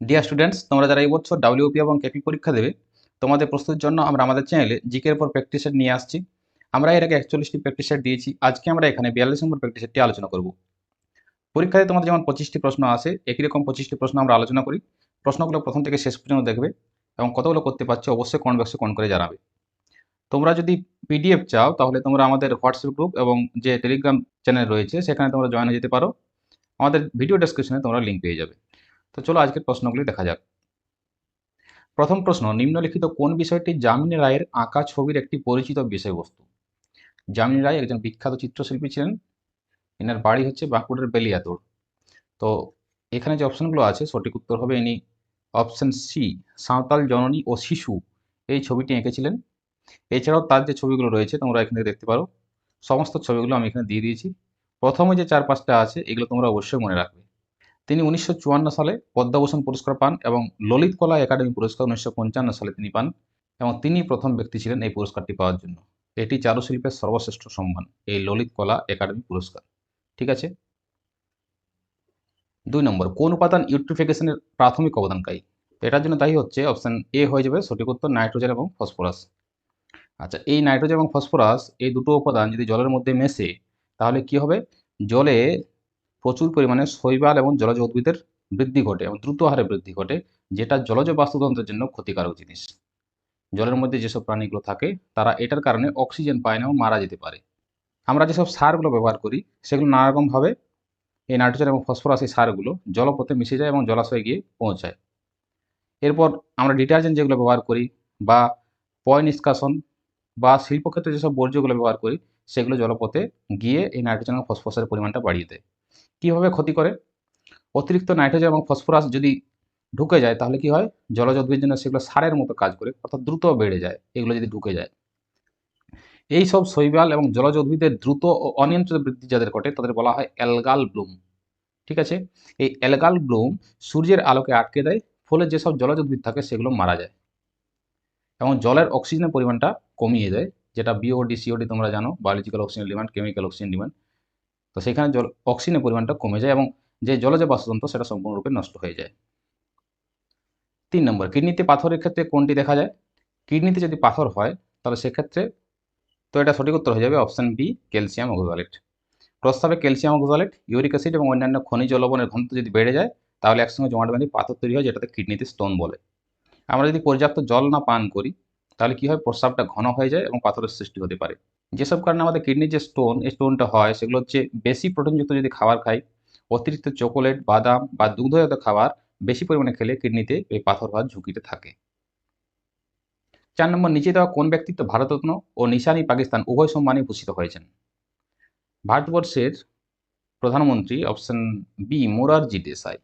Dear students তোমরা যারা এই বছর ডাব্লিউপি এবং কেপি পরীক্ষা দেবে, তোমাদের প্রস্তুতির জন্য আমরা আমাদের চ্যানেলে জিকের পর প্র্যাকটিস সেট নিয়ে আসছি। আমরা এর আগে একচল্লিশটি প্র্যাকটিস সেট দিয়েছি, আজকে আমরা এখানে বিয়াল্লিশ নম্বর প্র্যাকটিস সেটটি আলোচনা করব। পরীক্ষায় তোমাদের যেমন পঁচিশটি প্রশ্ন আসে, একই রকম পঁচিশটি প্রশ্ন আমরা আলোচনা করি। প্রশ্নগুলো প্রথম থেকে শেষ পর্যন্ত দেখবে এবং কতগুলো করতে পারছ অবশ্যই কমেন্ট বক্সে কমেন্ট করে জানাবে। তোমরা যদি পিডিএফ চাও, তাহলে তোমরা আমাদের হোয়াটসঅ্যাপ গ্রুপ এবং যে টেলিগ্রাম চ্যানেল রয়েছে, সেখানে তোমরা জয়েন হয়ে যেতে পারো। আমাদের ভিডিও ডেসক্রিপশনে তোমরা লিঙ্ক পেয়ে যাবে। তো চলো আজকের প্রশ্নগুলি দেখা যাক। প্রথম প্রশ্ন, নিম্নলিখিত কোন বিষয়টি যামিনী রায়ের আঁকা ছবির একটি পরিচিত বিষয়বস্তু? যামিনী রায় একজন বিখ্যাত চিত্রশিল্পী ছিলেন। এনার বাড়ি হচ্ছে বাঁকুড়ার বেলিয়াতোড় তো এখানে যে অপশনগুলো আছে, সঠিক উত্তর হবে ইনি অপশন সি, সাঁওতাল জননী ও শিশু এই ছবিটি এঁকেছিলেন। এছাড়াও তার যে ছবিগুলো রয়েছে, তোমরা এখানে দেখতে পারো। সমস্ত ছবিগুলো আমি এখানে দিয়ে দিয়েছি। প্রথমে যে চার পাঁচটা আছে, এগুলো তোমরা অবশ্যই মনে রাখবে। তিনি উনিশশো চুয়ান্ন সালে পদ্মভূষণ পুরস্কার পান এবং ললিত কলা একাডেমি পুরস্কার উনিশশো পঞ্চান্ন সালে তিনি পান এবং তিনি প্রথম ব্যক্তি ছিলেন এই পুরস্কারটি পাওয়ার জন্য। এটি চারুশিল্পের সর্বশ্রেষ্ঠ সম্মান, এই ললিত কলা একাডেমি পুরস্কার। ঠিক আছে? দুই নম্বর, কোন উপাদান ইউট্রিফিকেশনের প্রাথমিক অবদানকারী এটার জন্য তাই হচ্ছে অপশান এ হয়ে যাবে সঠিক উত্তর, নাইট্রোজেন এবং ফসফরাস। আচ্ছা এই নাইট্রোজেন এবং ফসফরাস এই দুটো উপাদান যদি জলের মধ্যে মেশে, তাহলে কি হবে? জলে প্রচুর পরিমাণে শৈবাল এবং জলজ উদ্ভিদের বৃদ্ধি ঘটে এবং দ্রুত হারে বৃদ্ধি ঘটে, যেটা জলজ বাস্তুতন্ত্রের জন্য ক্ষতিকারক জিনিস। জলের মধ্যে যেসব প্রাণীগুলো থাকে, তারা এটার কারণে অক্সিজেন পায় না মারা যেতে পারে। আমরা যেসব সারগুলো ব্যবহার করি, সেগুলো নানারকমভাবে এই নাইট্রোজেন এবং ফসফরাস এই সারগুলো জলপথে মিশে যায় এবং জলাশয়ে গিয়ে পৌঁছায়। এরপর আমরা ডিটারজেন্ট যেগুলো ব্যবহার করি বা পয় নিষ্কাশন বা শিল্পক্ষেত্রে যেসব বর্জ্যগুলো ব্যবহার করি, সেগুলো জলপথে গিয়ে এই নাইট্রোজেন এবং ফসফরাসের পরিমাণটা বাড়িয়ে দেয়। কীভাবে ক্ষতি করে? অতিরিক্ত নাইট্রোজেন এবং ফসফরাস যদি ঢুকে যায়, তাহলে কি হয়? জলজ উদ্ভিদের জন্য সেগুলো সারের মতো কাজ করে, অর্থাৎ দ্রুত বেড়ে যায়, এগুলো যদি ঢুকে যায়। এই সব শৈবাল এবং জলজ উদ্ভিদের দ্রুত ও অনিয়ন্ত্রিত বৃদ্ধি যাদের ঘটে, তাদের বলা হয় অ্যালগাল ব্লুম। ঠিক আছে? এই অ্যালগাল ব্লুম সূর্যের আলোকে আটকে দেয়, ফলে যেসব জলজ উদ্ভিদ থাকে, সেগুলো মারা যায়। এবং জলের অক্সিজেনের পরিমাণটা কমিয়ে দেয়, যেটা বিওডি সিওডি তোমরা জানো biological oxygen demand chemical oxygen demand তো সেখানে জল অক্সিজেনের পরিমাণটা কমে যায় এবং যে জলজ বাস্তুতন্ত্র সেটা সম্পূর্ণরূপে নষ্ট হয়ে যায়। তিন নম্বর, কিডনিতে পাথরের ক্ষেত্রে কোনটি দেখা যায়? কিডনিতে যদি পাথর হয়, তাহলে সেক্ষেত্রে তো এটা সঠিক উত্তর হয়ে যাবে অপশান বি ক্যালসিয়াম অক্সালেট প্রস্তাবে ক্যালসিয়াম অক্সালেট ইউরিক অ্যাসিড এবং অন্যান্য খনিজ লবণের ঘনত্ব যদি বেড়ে যায়, তাহলে একসঙ্গে জমাট বাঁধে পাথর তৈরি হয়, যেটাতে কিডনিতে স্টোন বলে। আমরা যদি পর্যাপ্ত জল না পান করি, তাহলে কি হয়? প্রস্রাবটা ঘন হয়ে যায় এবং পাথরের সৃষ্টি হতে পারে। যেসব কারণে আমাদের কিডনির যে স্টোন এই স্টোনটা হয়, সেগুলো হচ্ছে বেশি প্রোটিনযুক্ত যদি খাবার খাই, অতিরিক্ত চকোলেট বাদাম বা দুগ্ধজাত খাবার বেশি পরিমাণে খেলে কিডনিতে এই পাথর হওয়ার ঝুঁকিতে থাকে। চার নম্বর, নিচে দেওয়া কোন ব্যক্তিত্ব ভারতরত্ন ও নিশানি পাকিস্তান উভয় সম্মানে ভূষিত হয়েছেন? ভারতবর্ষের প্রধানমন্ত্রী অপশন বি মোরারজি দেশাই।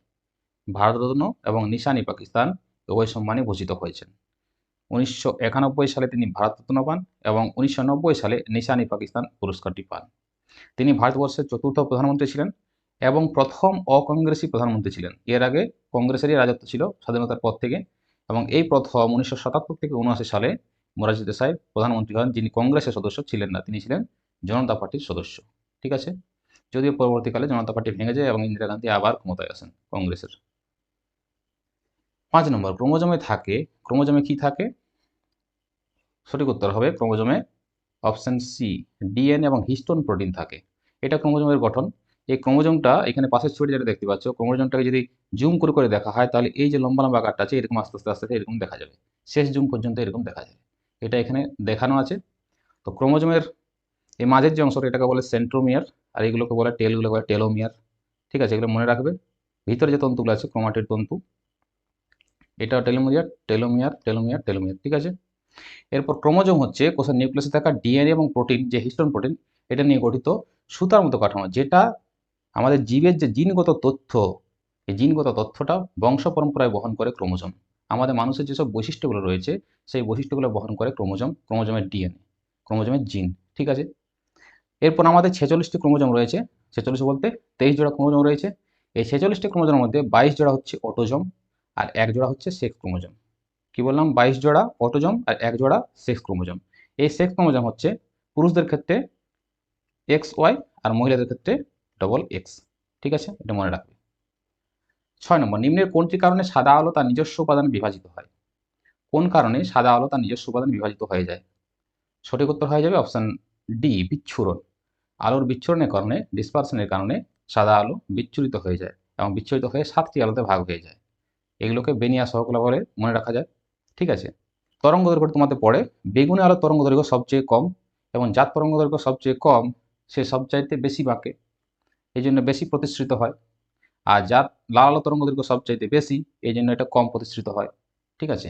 ভারতরত্ন এবং নিশানি পাকিস্তান উভয় সম্মানে ভূষিত হয়েছেন। উনিশশো একানব্বই সালে তিনি ভারতরত্ন পান এবং উনিশশো নব্বই সালে নিশানি পাকিস্তান পুরস্কারটি পান। তিনি ভারতবর্ষের চতুর্থ প্রধানমন্ত্রী ছিলেন এবং প্রথম অকংগ্রেসী প্রধানমন্ত্রী ছিলেন। এর আগে কংগ্রেসেরই রাজত্ব ছিল স্বাধীনতার পর থেকে এবং এই প্রথম উনিশশো সাতাত্তর থেকে উনআশি সালে মোরারজি দেশাই প্রধানমন্ত্রী হন, যিনি কংগ্রেসের সদস্য ছিলেন না, তিনি ছিলেন জনতা পার্টির সদস্য। ঠিক আছে? যদিও পরবর্তীকালে জনতা পার্টি ভেঙে যায় এবং ইন্দিরা গান্ধী আবার ক্ষমতায় আসেন কংগ্রেসের। পাঁচ নম্বর, ক্রোমোজমে থাকে, ক্রোমোজমে কি থাকে? সঠিক উত্তর হবে ক্রোমোজমে অপশন সি ডিএন এবং হিস্টোন প্রোটিন থাকে। এটা ক্রোমোজমের গঠন। এই ক্রোমোজমটা এখানে পাশের ছবি যেটা দেখতে পাচ্ছ, ক্রোমোজমটাকে যদি জুম করে করে দেখা হয়, তাহলে এই যে লম্বা লম্বা আকারটা আছে, এরকম আস্তে আস্তে আস্তে এরকম দেখা যাবে। শেষ জুম পর্যন্ত এরকম দেখা যাবে। এটা এখানে দেখানো আছে। তো ক্রোমোজমের এই মাঝের যে অংশটা, এটাকে বলে সেন্ট্রোমিয়ার আর এগুলোকে বলে টেলগুলো বলে টেলোমিয়ার ঠিক আছে, এগুলো মনে রাখবে। ভিতরে যে তন্তুগুলো আছে ক্রোমাটির তন্তু এটা টেলোমিয়ার টেলোমিয়ার টেলোমিয়ার টেলোমিয়ার ঠিক আছে? এরপর ক্রোমোজোম হচ্ছে কোষের নিউক্লিয়াসে থাকা ডিএনএ এবং প্রোটিন, যে হিস্টোন প্রোটিন এটা নিয়ে গঠিত সুতার মতো কাঠামো, যেটা আমাদের জীবের যে জিনগত তথ্য, এই জিনগত তথ্যটা বংশ পরম্পরায় বহন করে ক্রোমোজোম। আমাদের মানুষের যেসব বৈশিষ্ট্যগুলো রয়েছে, সেই বৈশিষ্ট্যগুলো বহন করে ক্রোমোজোম, ক্রোমোজোমের ডিএনএ, ক্রোমোজোমের জিন, ঠিক আছে? এরপর আমাদের ছেচল্লিশটি ক্রোমোজোম রয়েছে, ছেচল্লিশ বলতে তেইশ জোড়া ক্রোমোজোম রয়েছে। এই ছেচল্লিশটি ক্রোমোজোমের মধ্যে বাইশ জোড়া হচ্ছে অটোজোম আর এক জোড়া হচ্ছে সেক্স ক্রোমোজোম। কি বললাম? বাইশ জোড়া অটোজম আর এক জোড়া সেক্স ক্রোমোজম। এই সেক্স ক্রোমোজম হচ্ছে পুরুষদের ক্ষেত্রে এক্স, ওয়াই আর মহিলাদের ক্ষেত্রে ডবল এক্স। ঠিক আছে? এটা মনে রাখবে। ছয় নম্বর, নিম্নের কোনটি কারণে সাদা আলো তার নিজস্ব উপাদানে বিভাজিত হয়? কোন কারণে সাদা আলো তার নিজস্ব উপাদানে বিভাজিত হয়ে যায়? সঠিক উত্তর হয়ে যাবে অপশান ডি, বিচ্ছুরণ। আলোর বিচ্ছুরণের কারণে ডিসপারশনের কারণে সাদা আলো বিচ্ছুরিত হয়ে যায় এবং বিচ্ছুরিত হয়ে সাতটি আলোতে ভাগ হয়ে যায়। এগুলোকে বেনিয়া সহকলা বলে মনে রাখা যায়। ঠিক আছে? তরঙ্গ দৈর্ঘ্য তোমাদের পড়ে। বেগুনি আলোর তরঙ্গ দৈর্ঘ্য সবচেয়ে কম এবং জাত তরঙ্গ দৈর্ঘ্য সবচেয়ে কম সে সবচাইতে বেশি বাঁকে। এই জন্য বেশি প্রতিষ্ঠিত হয়। আর জাত লাল আলো তরঙ্গ দৈর্ঘ্য সবচাইতে বেশি এই জন্য এটা কম প্রতিষ্ঠিত হয়। ঠিক আছে?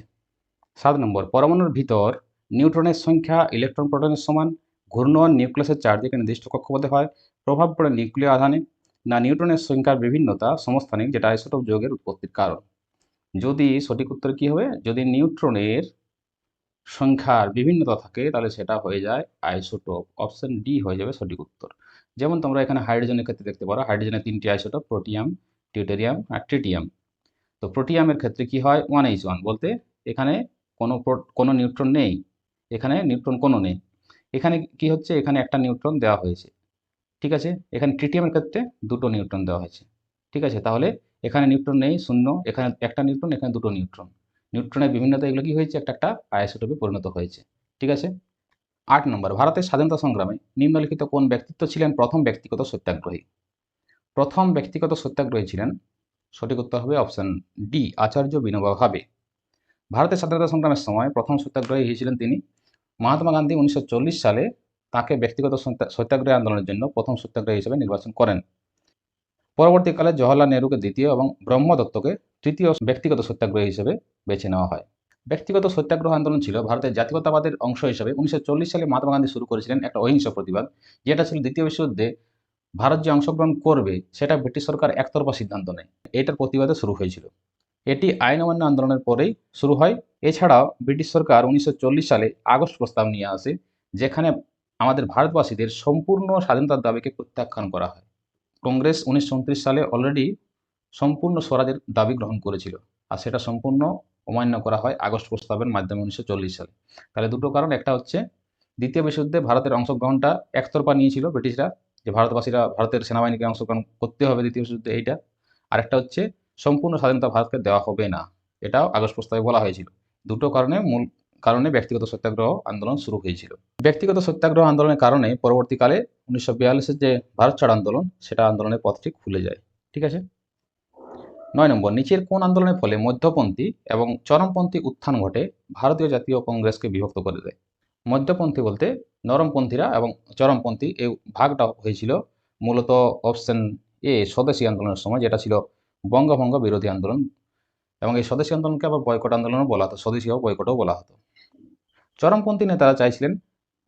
সাত নম্বর, পরমাণুর ভিতর নিউট্রনের সংখ্যা ইলেকট্রন প্রোটনের সমান, ঘূর্ণন নিউক্লিয়াসের চারদিকে নির্দিষ্ট কক্ষপথে হয়, প্রভাব পড়ে নিউক্লিয় আধানে। না, নিউট্রনের সংখ্যার বিভিন্নতা সমস্থানিক যেটা আইসোটোপ যোগের উৎপত্তির কারণ। যদি সঠিক উত্তর কি হবে? যদি নিউট্রনের সংখ্যার বিভিন্নতা থাকে, তাহলে সেটা হয়ে যায় আইসোটোপ। অপশন ডি হয়ে যাবে সঠিক উত্তর। যেমন তোমরা এখানে হাইড্রোজেনের ক্ষেত্রে দেখতে পারো, হাইড্রোজেনের তিনটি আইসোটোপ, প্রোটিয়াম, টিউটেরিয়াম আর ট্রিটিয়াম। তো প্রোটিয়ামের ক্ষেত্রে কি হয়? ওয়ান এইচ ওয়ান বলতে এখানে কোনো কোনো নিউট্রন নেই। এখানে নিউট্রন কোনো নেই। এখানে কি হচ্ছে? এখানে একটা নিউট্রন দেওয়া হয়েছে। ঠিক আছে? এখানে ট্রিটিয়ামের ক্ষেত্রে দুটো নিউট্রন দেওয়া হয়েছে। ঠিক আছে? তাহলে এখানে নিউট্রন নেই, শূন্য, এখানে একটা নিউট্রন, এখানে দুটো নিউট্রন। নিউট্রনের বিভিন্নতা এগুলো কি হয়েছে? একটা একটা আইসোটোপে পরিণত হয়েছে। ঠিক আছে? আট নম্বর, ভারতের স্বাধীনতা সংগ্রামে নিম্নলিখিত কোন ব্যক্তিত্ব ছিলেন প্রথম ব্যক্তিগত সত্যাগ্রহী? প্রথম ব্যক্তিগত সত্যাগ্রহী ছিলেন, সঠিক উত্তর হবে অপশন ডি, আচার্য বিনোবা ভাবে। ভারতের স্বাধীনতা সংগ্রামের সময় প্রথম সত্যাগ্রহী হয়েছিলেন তিনি। মহাত্মা গান্ধী উনিশশো চল্লিশ সালে তাকে ব্যক্তিগত সত্যাগ্রহ আন্দোলনের জন্য প্রথম সত্যাগ্রহী হিসেবে নির্বাচন করেন। পরবর্তীকালে জওয়াহরলাল নেহরুকে দ্বিতীয় এবং ব্রহ্মদত্তকে তৃতীয় ব্যক্তিগত সত্যাগ্রহী হিসেবে বেছে নেওয়া হয়। ব্যক্তিগত সত্যাগ্রহ আন্দোলন ছিল ভারতের জাতীয়তাবাদের অংশ হিসেবে। উনিশশো চল্লিশ সালে মহাত্মা গান্ধী শুরু করেছিলেন একটা অহিংস প্রতিবাদ, যেটা ছিল দ্বিতীয় বিশ্বযুদ্ধে ভারত যে অংশগ্রহণ করবে, সেটা ব্রিটিশ সরকার একতরফা সিদ্ধান্ত নেয়। এটার প্রতিবাদে শুরু হয়েছিল। এটি আইন অমান্য আন্দোলনের পরেই শুরু হয়। এছাড়াও ব্রিটিশ সরকার উনিশশো চল্লিশ সালে আগস্ট প্রস্তাব নিয়ে আসে, যেখানে আমাদের ভারতবাসীদের সম্পূর্ণ স্বাধীনতার দাবিকে প্রত্যাখ্যান করা হয়। কংগ্রেস উনিশশো উনত্রিশ সালে অলরেডি সম্পূর্ণ স্বরাজের দাবি গ্রহণ করেছিল। আর সেটা সম্পূর্ণ অমান্য করা হয় আগস্ট প্রস্তাবের মাধ্যমে উনিশশো চল্লিশ সালে। তাহলে দুটো কারণ, একটা হচ্ছে দ্বিতীয় বিশ্বযুদ্ধে ভারতের অংশগ্রহণটা একতরফা নিয়েছিল ব্রিটিশরা, যে ভারতবাসীরা ভারতের সেনাবাহিনীকে অংশগ্রহণ করতে হবে দ্বিতীয় বিশ্বযুদ্ধে এইটা। আরেকটা হচ্ছে সম্পূর্ণ স্বাধীনতা ভারতকে দেওয়া হবে না। এটাও আগস্ট প্রস্তাবে বলা হয়েছিল। দুটো কারণে মূল কারণে ব্যক্তিগত সত্যাগ্রহ আন্দোলন শুরু হয়েছিল। ব্যক্তিগত সত্যাগ্রহ আন্দোলনের কারণে পরবর্তীকালে উনিশশো বিয়াল্লিশের যে ভারত ছাড় আন্দোলন, সেটা আন্দোলনের পথটি খুলে যায়। ঠিক আছে? নয় নম্বর, নিচের কোন আন্দোলনের ফলে মধ্যপন্থী এবং চরমপন্থী উত্থান ঘটে ভারতীয় জাতীয় কংগ্রেসকে বিভক্ত করে দেয়। মধ্যপন্থী বলতে নরমপন্থীরা এবং চরমপন্থী এই ভাগটা হয়েছিল মূলত অপশন এ, স্বদেশী আন্দোলনের সময়, যেটা ছিল বঙ্গভঙ্গ বিরোধী আন্দোলন। এবং এই স্বদেশী আন্দোলনকে আবার বয়কট আন্দোলনও বলা হতো স্বদেশী বয়কটও বলা হতো। চরমপন্থী নেতারা চাইছিলেন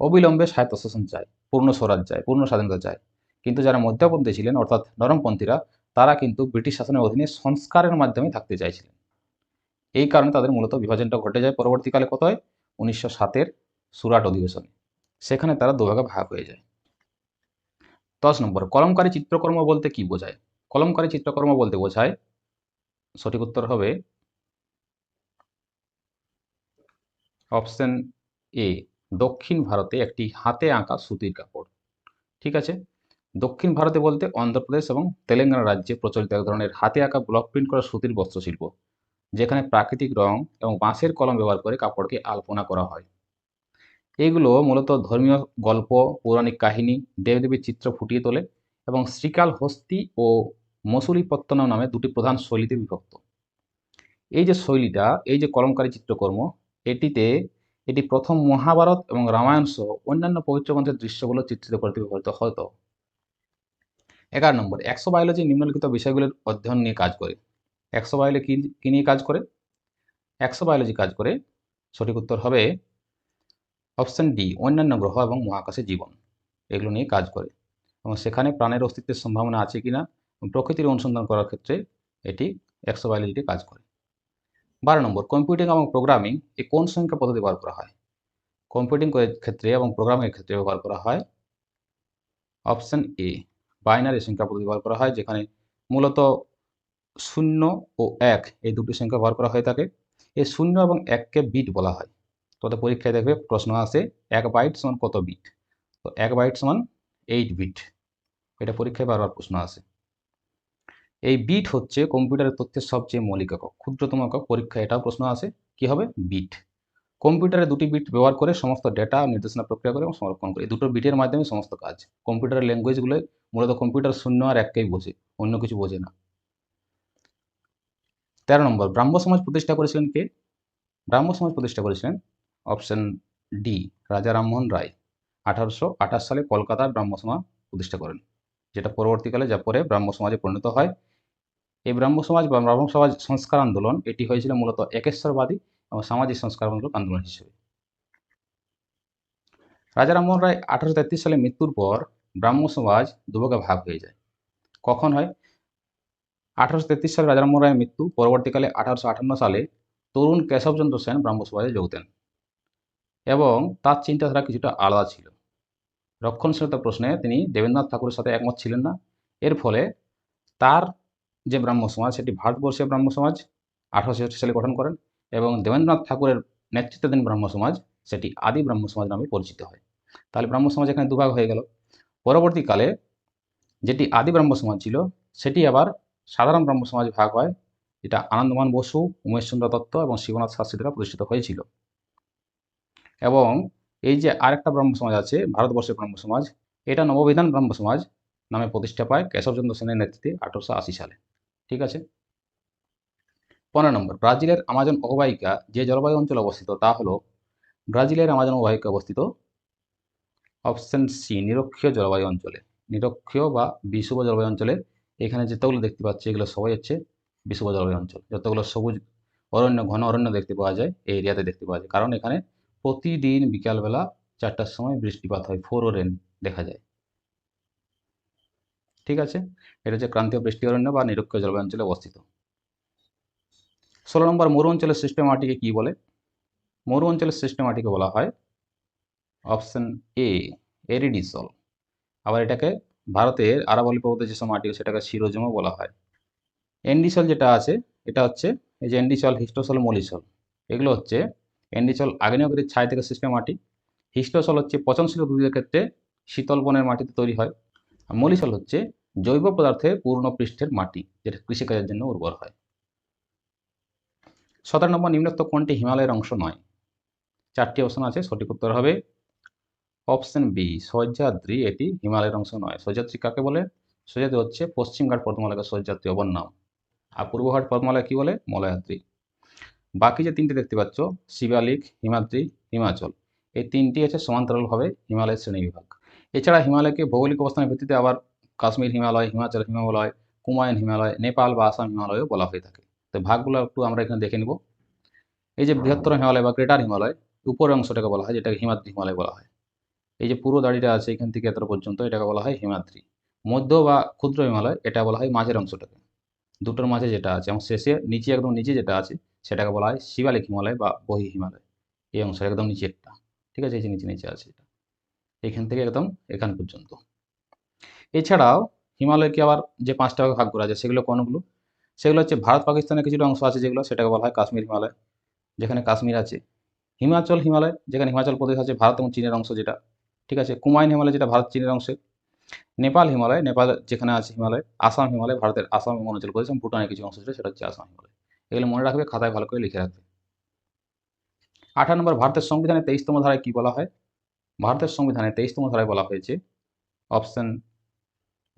অবিলম্বে স্বায়ত্তশাসন চায় পূর্ণ স্বরাজ চায় পূর্ণ স্বাধীনতা চায় কিন্তু যারা মধ্যপন্থী ছিলেন, অর্থাৎ নরমপন্থীরা, তারা কিন্তু ব্রিটিশ শাসনের অধীনে সংস্কারের মাধ্যমে থাকতে চাইছিলেন। এই কারণে তাদের মূলত বিভাজনটা ঘটে যায় পরবর্তীকালে কত হয়? উনিশশো সাতের সুরাট অধিবেশনে। সেখানে তারা দুভাগে ভাগ হয়ে যায়। দশ নম্বর, কলমকারী চিত্রকর্ম বলতে কি বোঝায়? কলমকারী চিত্রকর্ম বলতে বোঝায়, সঠিক উত্তর হবে অপশন এ দক্ষিণ ভারতে একটি হাতে আঁকা সুতির কাপড়। ঠিক আছে? দক্ষিণ ভারতে বলতে অন্ধ্রপ্রদেশ এবং তেলেঙ্গানা রাজ্যে প্রচলিত এক ধরনের হাতে আঁকা ব্লক প্রিন্ট করা সুতির বস্ত্রশিল্প, যেখানে প্রাকৃতিক রং এবং বাঁশের কলম ব্যবহার করে কাপড়কে আলপনা করা হয়। এইগুলো মূলত ধর্মীয় গল্প, পৌরাণিক কাহিনী, দেবদেবীর চিত্র ফুটিয়ে তোলে এবং শ্রীকাল হস্তি ও মসুলিপত্তন নামে দুটি প্রধান শৈলীতে বিভক্ত। এই যে শৈলীটা, এই যে কলমকারী চিত্রকর্ম, এটিতে এটি প্রথম মহাভারত এবং রামায়ণ সহ অন্যান্য পবিত্র গ্রন্থের দৃশ্যগুলো চিত্রিত করতে ব্যবহৃত হতো। এগারো নম্বর একশো বায়োলজি নিম্নলিখিত বিষয়গুলির অধ্যয়ন নিয়ে কাজ করে। একশো বায়োলজি কী নিয়ে কাজ করে? একশো বায়োলজি কাজ করে, সঠিক উত্তর হবে অপশান ডি অন্যান্য গ্রহ এবং মহাকাশে জীবন। এগুলো নিয়ে কাজ করে। এবং সেখানে প্রাণের অস্তিত্বের সম্ভাবনা আছে কিনা প্রকৃতির অনুসন্ধান করার ক্ষেত্রে এটি একশো বায়োলজিটি কাজ করে। বারো নম্বর কম্পিউটিং এবং প্রোগ্রামিং এ কোন সংখ্যা পদ্ধতি ব্যবহার করা হয়? কম্পিউটিং ক্ষেত্রে এবং প্রোগ্রামিংয়ের ক্ষেত্রে ব্যবহার করা হয় অপশান এ বাইনারি সংখ্যা পদ্ধতি ব্যবহার করা হয়, যেখানে মূলত শূন্য ও এক এই দুটি সংখ্যা ব্যবহার করা হয়ে থাকে। এই শূন্য এবং এককে বিট বলা হয়। তোতে পরীক্ষায় দেখবে প্রশ্ন আছে, এক বাইট সমান কত বিট তো এক বাইট সমান এইট বিট এটা পরীক্ষায় বারবার প্রশ্ন আছে। এই বিট হচ্ছে কম্পিউটারের তথ্যের সবচেয়ে মৌলিক একক। ক্ষুদ্রতম একক পরীক্ষা এটাও প্রশ্ন আসে কি হবে? বিট কম্পিউটারে দুটি বিট ব্যবহার করে সমস্ত ডেটা নির্দেশনা প্রক্রিয়া করে এবং সংরক্ষণ করে। দুটো বিটের মাধ্যমে সমস্ত কাজ। কম্পিউটারের ল্যাঙ্গুয়েজগুলো মূলত কম্পিউটার শূন্য আর এককেই বোঝে, অন্য কিছু বোঝে না। তেরো নম্বর, ব্রাহ্ম সমাজ প্রতিষ্ঠা করেছিলেন কে? ব্রাহ্ম সমাজ প্রতিষ্ঠা করেছিলেন অপশন ডি রাজা রামমোহন রায়। আঠারোশো আঠাশ সালে কলকাতার ব্রাহ্ম সমাজ প্রতিষ্ঠা করেন, যেটা পরবর্তীকালে যা পরে ব্রাহ্ম সমাজে পরিণত হয়। এই ব্রাহ্ম সমাজ বা ব্রাহ্ম সমাজ সংস্কার আন্দোলন, এটি হয়েছিল মূলত একেশ্বরবাদী এবং সামাজিক সংস্কারমূলক আন্দোলন হিসেবে। রাজা রামমোহন রায় আঠারোশো তেত্রিশ সালে মৃত্যুর পর ব্রাহ্ম সমাজ দুভাগে ভাগ হয়ে যায়। কখন হয়? আঠারোশো তেত্রিশ সালে রাজা রামমোহন রায়ের মৃত্যু, পরবর্তীকালে আঠারোশো আটান্ন সালে তরুণ কেশবচন্দ্র সেন ব্রাহ্ম সমাজে যোগ দেন এবং তার চিন্তাধারা কিছুটা আলাদা ছিল। রক্ষণশীলতা প্রশ্নে তিনি দেবেন্দ্রনাথ ঠাকুরের সাথে একমত ছিলেন না। এর ফলে তার যে ব্রাহ্ম সমাজ, সেটি ভারতবর্ষীয় ব্রাহ্ম সমাজ, আঠারোশো সালে গঠন করেন এবং দেবেন্দ্রনাথ ঠাকুরের নেতৃত্বাধীন ব্রাহ্ম সমাজ, সেটি আদি ব্রাহ্ম সমাজ নামে পরিচিত হয়। তাহলে ব্রাহ্ম সমাজ এখানে দুভাগ হয়ে গেল। পরবর্তীকালে যেটি আদি ব্রাহ্ম সমাজ ছিল, সেটি আবার সাধারণ ব্রাহ্ম সমাজ ভাগ হয়। যেটা আনন্দমান বসু, উমেশচন্দ্র দত্ত এবং শিবনাথ শাস্ত্রী দ্বারা প্রতিষ্ঠিত হয়েছিল। এবং এই যে আরেকটা ব্রাহ্ম সমাজ আছে ভারতবর্ষের ব্রাহ্ম সমাজ, এটা নববিধান ব্রাহ্ম সমাজ নামে প্রতিষ্ঠা পায় কেশবচন্দ্র সেনের নেতৃত্বে আঠারোশো আশি সালে। ঠিক আছে? পনেরো নম্বর, ব্রাজিলের আমাজন অববাহিকা যে জলবায়ু অঞ্চলে অবস্থিত, তা হলো ব্রাজিলের আমাজন অববাহিকা অবস্থিত অপশন সি নিরক্ষীয় জলবায়ু অঞ্চলে। নিরক্ষীয় বা বিষুব জলবায়ু অঞ্চলে, এখানে যেতগুলো দেখতে পাচ্ছি, এগুলো সবাই হচ্ছে বিষুব জলবায়ু অঞ্চল। যতগুলো সবুজ, অরণ্য, ঘন অরণ্য দেখতে পাওয়া যায়, এই এরিয়াতে দেখতে পাওয়া যায়। কারণ এখানে প্রতিদিন বিকালবেলা চারটার সময় বৃষ্টিপাত হয়, ফোর রেন দেখা যায়। ঠিক আছে? এটা হচ্ছে ক্রান্তীয় বৃষ্টি অরণ্য বা নিরক্ষীয় জলবায়ু অঞ্চলে অবস্থিত। ষোলো নম্বর মরু অঞ্চলের সৃষ্ট মাটিকে কি বলে? মরু অঞ্চলের সৃষ্ট মাটিকে বলা হয় অপশন এ, এরিডিসল। আবার এটাকে ভারতের আরাবলি পর্বতে যেসব মাটি সেটাকে শিরোজমও বলা হয়। এন্ডিসল যেটা আছে, এটা হচ্ছে এই যে এন্ডিসল, হিস্টোসল, মলিসল। এগুলো হচ্ছে এন্ডিসল আগ্নেয়গিরির ছাই থেকে সৃষ্ট মাটি। হিস্টোসল হচ্ছে পচনশীল উদ্ভিদের ক্ষেত্রে শীতল বনের মাটিতে তৈরি হয়। আর মলিসল হচ্ছে জৈব পদার্থে পূর্ণ পৃষ্ঠের মাটি, যেটা কৃষিকাজের জন্য উর্বর হয়। সতেরো নম্বর, নিম্নোক্ত কোনটি হিমালয়ের অংশ নয়? চারটি অপশন আছে, সঠিক উত্তর হবে অপশন বি সহ্যাদ্রি এটি হিমালয়ের অংশ নয়। সহ্যাদ্রি কাকে বলে? সহ্যাদ্রি হচ্ছে পশ্চিমঘাট পর্বতমালাকে সহ্যাদ্রি অপর নাম। আর পূর্বঘাট পর্বতমালা কি বলে? মলয়াদ্রি। বাকি যে তিনটে দেখতে পাচ্ছ, শিবালিক, হিমাদ্রি, হিমাচল, এই তিনটি হচ্ছে সমান্তরালভাবে হিমালয়ের শ্রেণীবিভাগ এছাড়া হিমালয়কে ভৌগোলিক অবস্থানের ভিত্তিতে আবার কাশ্মীর হিমালয়, হিমাচল হিমালয় কুমায়ুন হিমালয়, নেপাল বা আসাম হিমালয়ও বলা হয়ে থাকে। তো ভাগগুলো একটু আমরা এখানে দেখে নিব। এই যে বৃহত্তর হিমালয় বা গ্রেটার হিমালয়, উপরের অংশটাকে বলা হয়, যেটাকে হিমাদ্রি হিমালয় বলা হয়। এই যে পুরো দাড়িটা আছে এখান থেকে এত পর্যন্ত, এটাকে বলা হয় হিমাদ্রি। মধ্য বা ক্ষুদ্র হিমালয়, এটা বলা হয় মাঝের অংশটাকে। দুটোর মাঝে যেটা আছে, এবং শেষে নিচে একদম নিচে যেটা আছে, সেটাকে বলা হয় শিবালিক হিমালয় বা বহি হিমালয়। এই অংশ একদম নিচেরটা। ঠিক আছে? এই যে নিচে নিচে আছে এটা। এখান থেকে একদম এখান পর্যন্ত। এছাড়াও হিমালয়কে আবার যে পাঁচটা ভাগে ভাগ করা যায় সেগুলো কোনগুলো সেগুলো হচ্ছে ভারত, পাকিস্তানের কিছুটা অংশ আছে যেগুলো, সেটাকে বলা হয় কাশ্মীর হিমালয়, যেখানে কাশ্মীর আছে। হিমাচল হিমালয়, যেখানে হিমাচল প্রদেশ আছে, ভারত এবং চীনের অংশ যেটা, ঠিক আছে? কুমায়ুন হিমালয় যেটা ভারত, চীনের অংশে। নেপাল হিমালয়, নেপাল যেখানে আছে হিমালয়, আসাম হিমালয়, ভারতের আসাম এবং অরুণাচল প্রদেশ এবং ভুটানের কিছু অংশ যেটা, সেটা হচ্ছে আসাম হিমালয়। এগুলো মনে রাখবে, খাতায় ভালো করে লিখে রাখবে। আঠারো নম্বর, ভারতের সংবিধানে তেইশতম ধারায় কি বলা হয়? ভারতের সংবিধানে তেইশতম ধারায় বলা হয়েছে, অপশন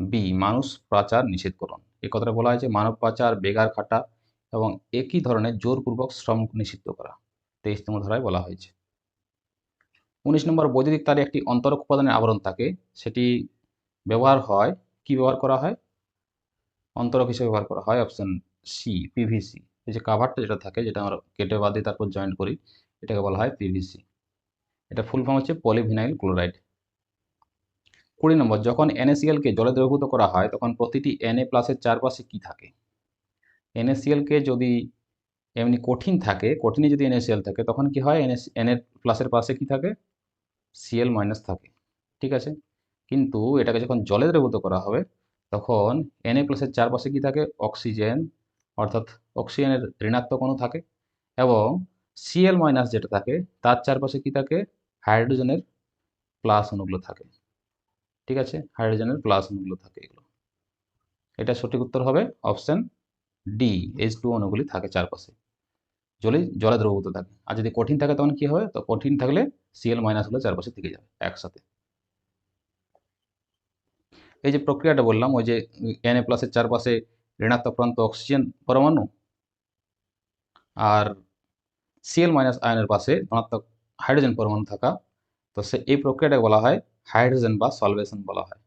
বি, মানুষ পাচার নিষেধকরণ। এই কথাটা বলা হয়েছে, মানব পাচার বেগার খাটা এবং একই ধরনের জোরপূর্বক শ্রম নিষিদ্ধ করা। তেইশতম ধারায় বলা হয়েছে। উনিশ নম্বর, বৈদ্যুতিক তারে একটি অন্তরক উপাদানের আবরণ থাকে। সেটি ব্যবহার হয়, কি ব্যবহার করা হয়? অন্তরক হিসেবে ব্যবহার করা হয় অপশন সি পিভিসি এই যে কাভারটা যেটা থাকে, যেটা আমরা কেটে বাদ দিয়ে তারপর জয়েন্ট করি, এটাকে বলা হয় পিভিসি এটা ফুল ফর্ম হচ্ছে পলিভিনাইল ক্লোরাইড কুড়ি নম্বর, যখন এনএসিএলকে জলে দ্রবীভূত করা হয়, তখন প্রতিটি এনএ প্লাসের চারপাশে কি থাকে? এনএসিএলকে যদি এমনি কঠিন থাকে কঠিনে যদি এনএসিএল থাকে, তখন কি হয়? এনএস এনএ প্লাসের পাশে কি থাকে? সিএল মাইনাস থাকে। ঠিক আছে? কিন্তু এটাকে যখন জলে দ্রবীভূত করা হবে, তখন এনএ প্লাসের চারপাশে কি থাকে? অক্সিজেন অর্থাৎ অক্সিজেনের ঋণাত্মক অণু থাকে। এবং সিএল মাইনাস যেটা থাকে, তার চারপাশে কি থাকে? হাইড্রোজেনের প্লাস অণুগুলো থাকে। ঠিক আছে? হাইড্রোজেনের প্লাস অণুগুলো থাকে এগুলো। এটা সঠিক উত্তর হবে অপশন ডি এইচ টু অণুগুলি থাকে চারপাশে। জলে জলে দ্রবীভূত থাকে। আর যদি কঠিন থাকে তখন কি হবে? তো কঠিন থাকলে সিএল মাইনাসগুলো চারপাশে থেকে যাবে একসাথে। এই যে প্রক্রিয়াটা বললাম, ওই যে এন এ প্লাসের চারপাশে ঋণাত্মক প্রান্ত অক্সিজেন পরমাণু, আর সিএল মাইনাস আয়নের পাশে ধনাত্মক হাইড্রোজেন পরমাণু থাকা, তো সে এই প্রক্রিয়াটাকে বলা হয় হাইড্রোজেন বা সলভেশন বলা হয়।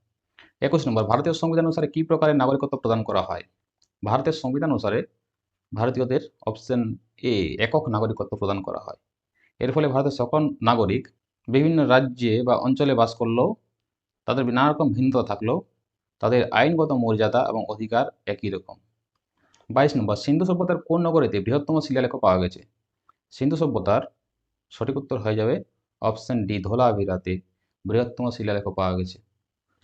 একুশ নম্বর, ভারতীয় সংবিধান অনুসারে কি প্রকারের নাগরিকত্ব প্রদান করা হয়? ভারতের সংবিধান অনুসারে ভারতীয়দের অপশন এ একক নাগরিকত্ব প্রদান করা হয়। এর ফলে ভারতের সকল নাগরিক বিভিন্ন রাজ্যে বা অঞ্চলে বাস করলেও, তাদের নানা রকম ভিন্নতা থাকলেও, তাদের আইনগত মর্যাদা এবং অধিকার একই রকম। বাইশ নম্বর, সিন্ধু সভ্যতার কোন নগরীতে বৃহত্তম শিলালেখ পাওয়া গেছে? সিন্ধু সভ্যতার সঠিক উত্তর হয়ে যাবে অপশন ডি ধোলাভিরাতে। বৃহত্তম শিলালেখ পাওয়া গেছে।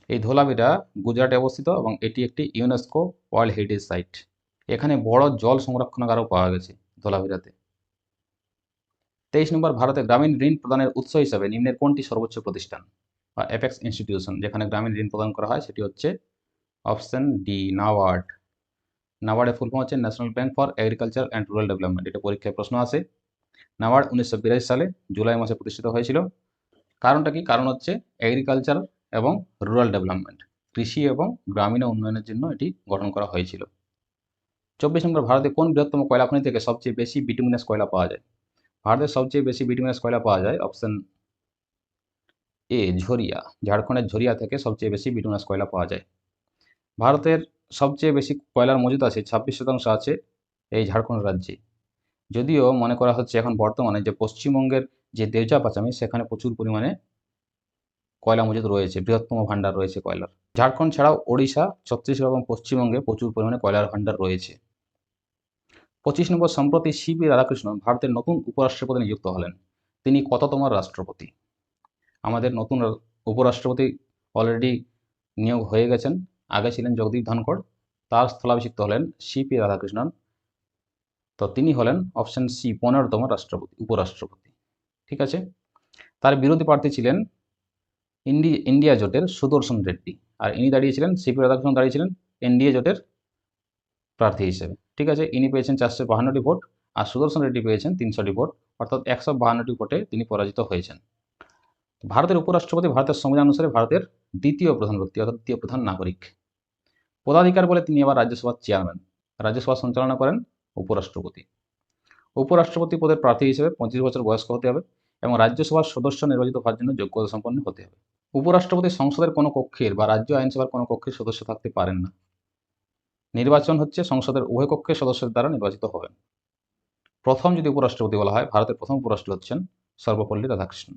এই ধোলাভিরা গুজরাটে অবস্থিত এবং এটি একটি ইউনেস্কো ওয়ার্ল্ড হেরিটেজ সাইট এখানে বড় জল সংরক্ষণাগারও পাওয়া গেছে ধোলাভিরাতে তেইশ নম্বর ভারতে গ্রামীণ ঋণ প্রদানের উৎস হিসাবে নিম্নের কোনটি সর্বোচ্চ প্রতিষ্ঠান? বা অ্যাপেক্স ইনস্টিটিউশন যেখানে গ্রামীণ ঋণ প্রদান করা হয়, সেটি হচ্ছে অপশন ডি নাবার্ড নাওয়ার্ডের ফুল ফর্ম হচ্ছে National Bank for Agriculture and Rural Development এটা পরীক্ষায় প্রশ্ন আসে। নাওয়ার্ড উনিশশো বিরাশি সালে জুলাই মাসে প্রতিষ্ঠিত হয়েছিল। কারণটা কি? কারণ হচ্ছে এগ্রিকালচার এবং রুরাল ডেভেলপমেন্ট কৃষি এবং গ্রামীণ উন্নয়নের জন্য এটি গঠন করা হয়েছিল। চব্বিশ নম্বর, ভারতে কোন বৃহত্তম কয়লা খনি থেকে সবচেয়ে বেশি বিটুমিনাস কয়লা পাওয়া যায়? ভারতের সবচেয়ে বেশি বিটুমিনাস কয়লা পাওয়া যায় অপশন এ ঝরিয়া, ঝাড়খণ্ডের ঝরিয়া থেকে সবচেয়ে বেশি বিটুমিনাস কয়লা পাওয়া যায়। ভারতের সবচেয়ে বেশি কয়লার মজুদ আছে ছাব্বিশ শতাংশ আছে এই ঝাড়খণ্ড রাজ্যে। যদিও মনে করা হচ্ছে এখন বর্তমানে যে পশ্চিমবঙ্গের যে দেউচা পাচামি সেখানে প্রচুর পরিমাণে কয়লা মজুদ রয়েছে, বৃহত্তম ভাণ্ডার রয়েছে কয়লার। ঝাড়খণ্ড ছাড়াও ওড়িশা, ছত্তিশগড় এবং পশ্চিমবঙ্গে প্রচুর পরিমাণে কয়লার ভাণ্ডার রয়েছে। পঁচিশ নম্বর সম্প্রতি সিবি রাধাকৃষ্ণন ভারতের নতুন উপরাষ্ট্রপতি নিযুক্ত হলেন। তিনি কততম রাষ্ট্রপতি? আমাদের নতুন উপরাষ্ট্রপতি অলরেডি নিয়োগ হয়ে গেছেন। আগে ছিলেন জগদীপ ধনখড়, তার স্থলাভিষিক্ত হলেন সিপি রাধাকৃষ্ণন। তো তিনি হলেন অপশন সি, পনেরোতম রাষ্ট্রপতি, উপরাষ্ট্রপতি। ঠিক আছে? তার বিরোধী প্রার্থী ছিলেন ইন্ডি, ইন্ডিয়া জোটের সুদর্শন রেড্ডি। আর ইনি দাঁড়িয়েছিলেন সিপি রাধাকৃষ্ণন দাঁড়িয়েছিলেন এনডিএ জোটের প্রার্থী হিসেবে। ঠিক আছে? ইনি পেয়েছেন চারশো বাহান্নটি ভোট আর সুদর্শন রেড্ডি পেয়েছেন তিনশোটি ভোট। অর্থাৎ একশো বাহান্নটি ভোটে তিনি পরাজিত হয়েছেন। ভারতের উপরাষ্ট্রপতি ভারতের সংবিধান অনুসারে ভারতের দ্বিতীয় প্রধান ব্যক্তি, অর্থাৎ দ্বিতীয় প্রধান নাগরিক। পদাধিকার বলে তিনি আবার রাজ্যসভার চেয়ারম্যান। রাজ্যসভা সঞ্চালনা করেন উপরাষ্ট্রপতি। উপরাষ্ট্রপতি পদের প্রার্থী হিসেবে পঁচিশ বছর বয়স্ক হতে হবে। এবং রাজ্যসভার সদস্য নির্বাচিত হওয়ার জন্য যোগ্যতা সম্পন্ন হতে হবে। উপরাষ্ট্রপতি সংসদের কোনো কক্ষের বা রাজ্য আইনসভার কোনো কক্ষের সদস্য থাকতে পারেন না। নির্বাচন হচ্ছে সংসদের উভয় কক্ষের সদস্যের দ্বারা নির্বাচিত হবেন। প্রথম যদি উপরাষ্ট্রপতি বলা হয়, ভারতের প্রথম উপরাষ্ট্রপতি হচ্ছেন সর্বপল্লী রাধাকৃষ্ণন।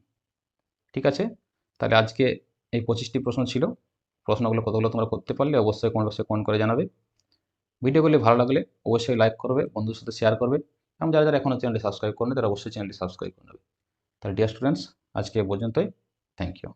ঠিক আছে? তাহলে আজকে এই পঁচিশটি প্রশ্ন ছিল। প্রশ্নগুলো কতগুলো তোমরা করতে পারলে অবশ্যই কোন বক্সে কমেন্ট করে জানাবে। ভিডিওগুলি ভালো লাগলে অবশ্যই লাইক করবে বন্ধুর সাথে শেয়ার করবে। এবং যারা যারা এখনও চ্যানেলটি সাবস্ক্রাইব করেনি তারা অবশ্যই চ্যানেলটি সাবস্ক্রাইব করে নেবে। তাহলে ডিয়ার স্টুডেন্টস আজকে এ পর্যন্তই থ্যাংক ইউ